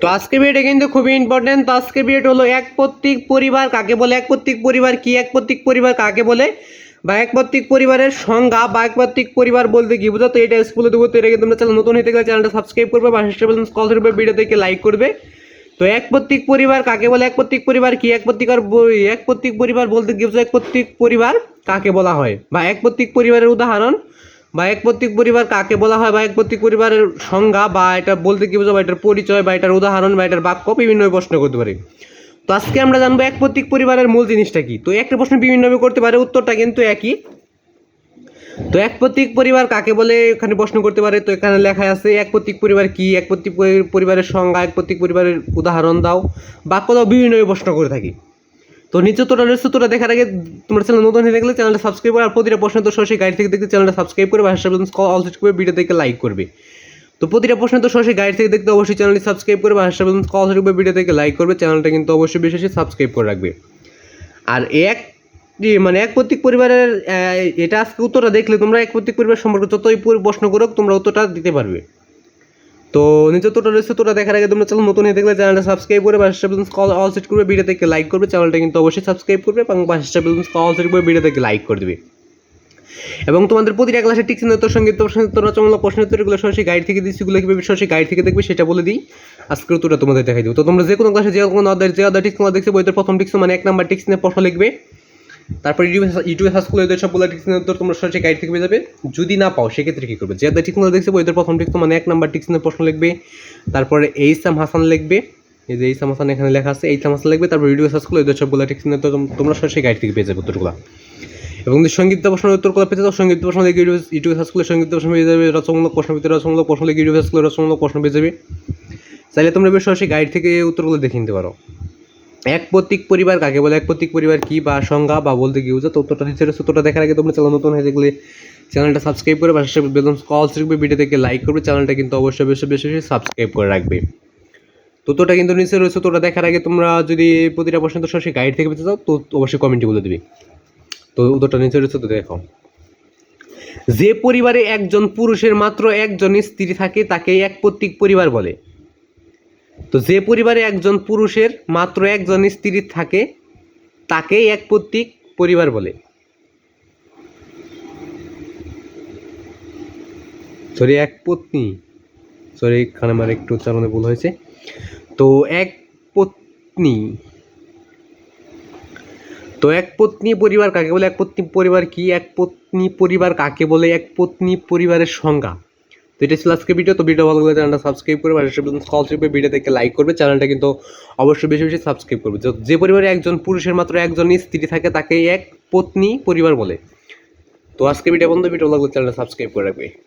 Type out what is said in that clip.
তো আজকে ভিডিওটা কিন্তু খুবই ইম্পর্টেন্ট তো আজকে ভিডিওটা হলো এক প্রত্যেক পরিবার কাকে বলে এক প্রত্যেক পরিবার কি এক প্রত্যেক পরিবার কাকে বলে বা এক প্রত্যেক পরিবারের সংজ্ঞা বা এক প্রত্যেক পরিবার বলতে কি বুঝো তো এটা স্কুলে দেবো তো এটা কিন্তু তোমরা চ্যানেল নতুন হতে গেলে চ্যানেলটা সাবস্ক্রাইব করবে বা হেস্টে বলুন কল করবে ভিডিও থেকে লাইক করবে তো এক প্রত্যেক পরিবার কাকে বলে এক প্রত্যেক পরিবার কি এক প্রত্যেক এক প্রত্যেক পরিবার বলতে কি বুঝো এক প্রত্যেক পরিবার কাকে বলা হয় বা এক প্রত্যেক পরিবারের উদাহরণ বা এক প্রত্যেক পরিবার কাকে বলা হয়? বা এক প্রত্যেক পরিবারের সংজ্ঞা বা এটা বলতে কি বোঝো বা এটার পরিচয় বা এটার উদাহরণ বা এটার বাক্য বিভিন্ন প্রশ্ন করতে পারি। তো আজকে আমরা জানব এক প্রত্যেক পরিবারের মূল জিনিসটা কি? তো একটা প্রশ্ন বিভিন্নভাবে করতে পারে, উত্তরটা কিন্তু একই। তো এক প্রত্যেক পরিবার কাকে বলে এখানে প্রশ্ন করতে পারে? তো এখানে লেখা আছে, এক প্রত্যেক পরিবার কি? এক প্রত্যেক পরিবারের সংজ্ঞা, এক প্রত্যেক পরিবারের উদাহরণ দাও। বাক্য দাও, বিভিন্নভাবে প্রশ্ন করে থাকি। তো নিচে তোরা রয়েছে তোরা দেখার আগে তোমার চ্যানেল নতুন হয়ে গেলে চ্যানেলটা সাবস্ক্রাইব করে আর প্রতিটা প্রশ্ন তো সরাসরি গাইড থেকে দেখতে চ্যানেলটা সাবস্ক্রাইব করে ভাষা অল সেট করে ভিডিও থেকে লাইক করবে। তো প্রতিটা প্রশ্ন তো সরাসরি গাইড থেকে দেখতে অবশ্যই চ্যানেলটি সাবস্ক্রাইব করে ভাষা কল সেট করে ভিডিও থেকে লাইক করবে চ্যানেলটা কিন্তু অবশ্যই বেশি বেশি সাবস্ক্রাইব করে রাখবে। আর এক মানে এক প্রত্যেক পরিবারের এটা আজকে উত্তরটা দেখলে তোমরা এক প্রত্যেক পরিবার সম্পর্কে যতই প্রশ্ন করো তোমরা উত্তরটা দিতে পারবে। তো নিচে তোটা রয়েছে, তোটা দেখার আগে তোমরা চ্যানেল নতুন হয়ে দেখলে চ্যানেলটা সাবস্ক্রাইব করে বা কল অল সেট করবে ভিডিও থেকে লাইক করবে, চ্যানেলটা কিন্তু অবশ্যই সাবস্ক্রাইব করবে এবং বাসা কল সেট করে ভিডিও থেকে লাইক করে দেবে। এবং তোমাদের প্রতিটা ক্লাসে টিক্স উত্তর সংগীত রচনামূলক প্রশ্ন উত্তরগুলো সরাসরি গাইড থেকে দিচ্ছি সেগুলো কীভাবে সরাসরি গাইড থেকে দেখবে সেটা বলে দিই। আজকের উত্তরটা তোমাদের দেখাই দেবো। তো তোমরা যে কোনো ক্লাসে যে কোনো অধ্যায়, যে অধ্যায় টিক্স দেখছে বইতে প্রথম টিক্স মানে এক নাম্বার টিক্স নিয়ে প্রশ্ন লিখবে। তারপর ইউটিউবে ইউটিউবে সার্চ করলে ওদের সবগুলো টিক্স উত্তর তোমরা সরাসরি গাইড থেকে পেয়ে যাবে। যদি না পাও, সেক্ষেত্রে কী করবে? যে টিক্স দেখছে বইদের প্রথম টিক্স মানে এক নাম্বার নিয়ে প্রশ্ন লিখবে। তারপরে এইসাম হাসান লিখবে। এই যে এইসাম হাসান এখানে লেখা আছে এইসাম হাসান লিখবে। তারপর ইউটিউবে সার্চ করলে ওদের সবগুলো টিক্স নিয়ে তোমরা সরাসরি গাইড থেকে পেয়ে যাবে উত্তরগুলো। এবং যদি সংগীত প্রশ্নের উত্তরগুলো পেতে চাও সংগীত প্রশ্ন লিখে ইউটিউবে ইউটিউবে সার্চ করলে সংগীত প্রশ্ন পেয়ে যাবে। রচনামূলক প্রশ্ন পেতে রচনামূলক প্রশ্ন লিখে ইউটিউবে সার্চ করলে রচনামূলক প্রশ্ন পেয়ে যাবে। চাইলে তোমরা বেশ সরাসরি গাইড থেকে উত্তরগুলো দেখে নিতে পারো। এক প্রতীক পরিবার, কাকে বলে এক প্রতীক পরিবার, কি বা সংজ্ঞা বা বলতে কি বুঝো তো উত্তরটা রয়েছে দেখার আগে তোমরা চ্যানেল নতুন হয়ে দেখলে চ্যানেলটা সাবস্ক্রাইব করে পাশে বেতন কল শিখবে ভিডিও থেকে লাইক করবে, চ্যানেলটা কিন্তু অবশ্যই বেশি বেশি সাবস্ক্রাইব করে রাখবে। তো তোটা কিন্তু নিচে রয়েছে তোটা দেখার আগে তোমরা যদি প্রতিটা প্রশ্ন তো সরাসরি গাইড থেকে পেতে চাও, তো অবশ্যই কমেন্টে বলে দিবি। তো উত্তরটা নিচে রয়েছে, তো দেখো। যে পরিবারে একজন পুরুষের মাত্র একজন স্ত্রী থাকে তাকে এক প্রত্যেক পরিবার বলে। তো যে পরিবারে একজন পুরুষের মাত্র একজন স্ত্রী থাকে তাকে এক প্রত্যেক পরিবার বলে। সরি, এক পত্নী। সরি, এখানে আমার একটু উচ্চারণে ভুল হয়েছে। তো এক পত্নী। তো এক পত্নী পরিবার কাকে বলে? এক পত্নী পরিবার কি? এক পত্নী পরিবার কাকে বলে? এক পত্নী পরিবারের সংজ্ঞা। তো এটা ছিল আজকে ভিডিও তো ভিডিও ভালো লাগলে চ্যানেলটা সাবস্ক্রাইব করবে আর কল শিখবে ভিডিও দেখে লাইক করবে। চ্যানেলটা কিন্তু অবশ্যই বেশি বেশি সাবস্ক্রাইব করবে। যে- পরিবারে একজন পুরুষের মাত্র একজন স্ত্রী থাকে তাকে এক পত্নী পরিবার বলে। তো আজকে ভিডিও বন্ধু ভিডিও ভালো লাগলে চ্যানেলটা সাবস্ক্রাইব করে রাখবে।